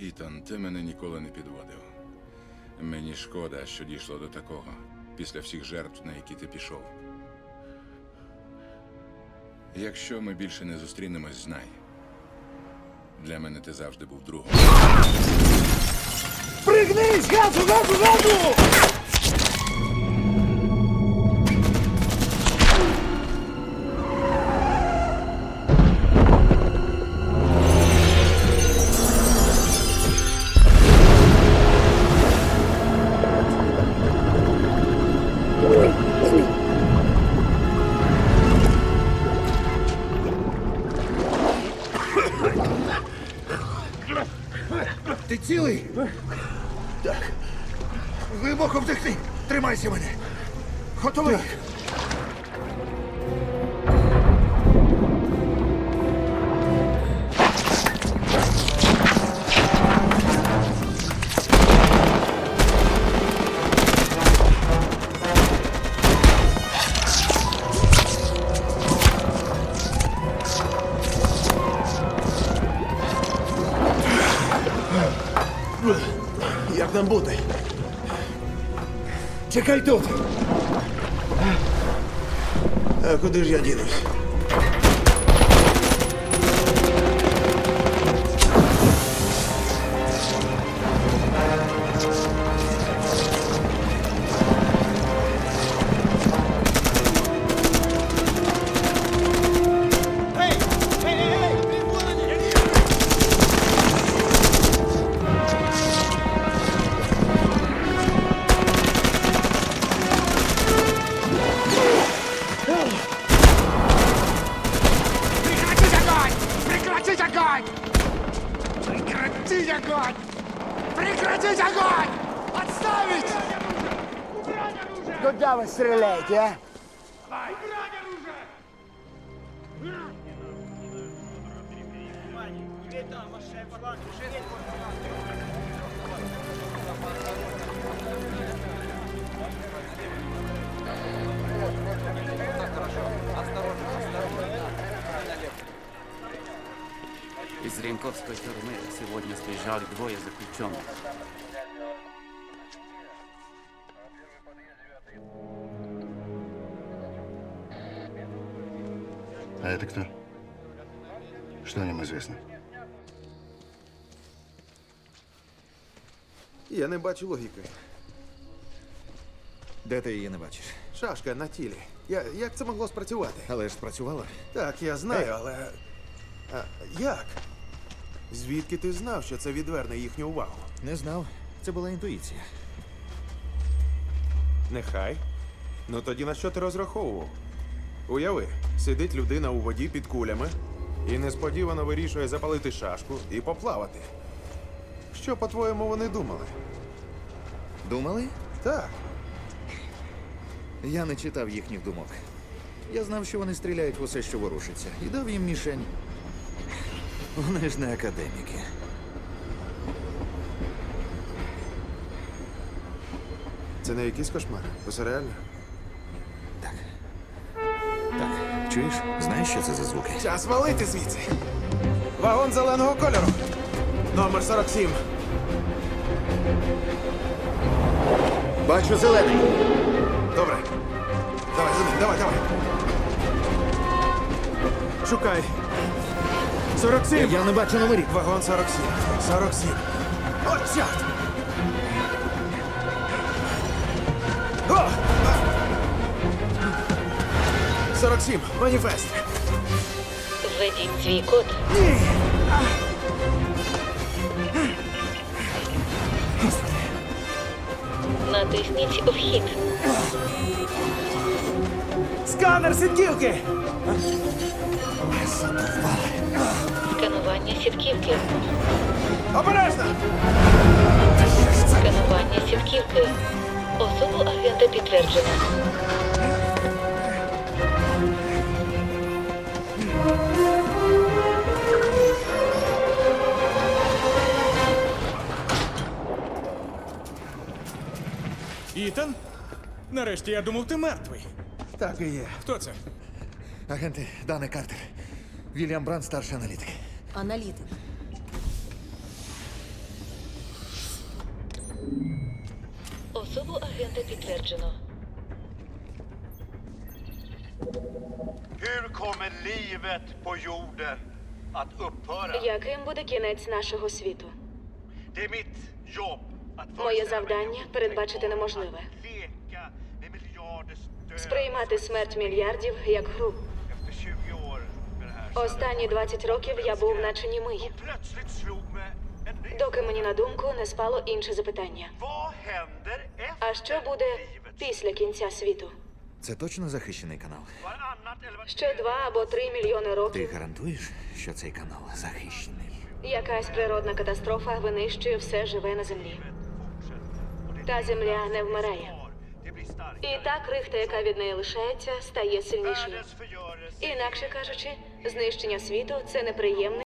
Ітан, ти мене ніколи не підводив. Мені шкода, що дійшло до такого після всіх жертв, на які ти пішов. Якщо ми більше не зустрінемось, знай. Для мене ти завжди був другом. Пригнись! Газу, газу, газу! Ти цілий? Так. Глибоко вдихни. Тримайся мене. Готовий? Як jak nam budy. Czekaj tutaj. A kudyż ja dzinuś? Куда ви стріляєте, а? Из Ренковской тюрьмы сегодня сбежали двое заключенных. А это кто? Что о нем известно? Я не бачу логіки. Де ти її не бачиш? Шашка на тілі. Я, як це могло спрацювати? Але ж спрацювала. Так, я знаю, але. А, як? Звідки ти знав, що це відверне їхню увагу? Не знав. Це була інтуїція. Нехай. Ну тоді на що ти розраховував? Уяви, сидить людина у воді під кулями і несподівано вирішує запалити шашку і поплавати. Що, по-твоєму, вони думали? Думали? Так. Я не читав їхніх думок. Я знав, що вони стріляють в усе, що ворушиться, і дав їм мішень. Вони ж не академіки. Це не якийсь кошмар. Усе реально. Чуєш? Знаєш, що це за звуки? Час валити звідси. Вагон зеленого кольору. Номер 47. Бачу зелений. Добре. Давай, за ним, давай, давай. Шукай. 47. Я не бачу номерів. Вагон 47. 47. О, чорт! 47. Маніфест. Введіть свій код. Натисніть вхід. Сканер сітківки! Сканування сітківки. Обережно! Сканування сітківки. Особу агента підтверджено. Ітан? Нарешті я думав, ти мертвий. Так і є. Хто це? Агенти Дани Картер. Вільям Бранд, старший аналітик. Аналітик. Особу агента підтверджено. Hur kommer livet på jorden att upphöra? Яким буде кінець нашого світу? Det är mitt jobb Моє завдання передбачити неможливе. Сприймати смерть мільярдів як гру. efter 20 år med det här. Останні 20 років я був наче німий, доки мені на думку не спало інше запитання. А що буде після кінця світу? Це точно захищений канал. Ще два або три мільйони Ти років гарантуєш, що цей канал захищений? якась природна катастрофа винищує все живе на землі. Та земля не вмирає. І та крихта, яка від неї лишається, стає сильнішою. Інакше кажучи, знищення світу це неприємний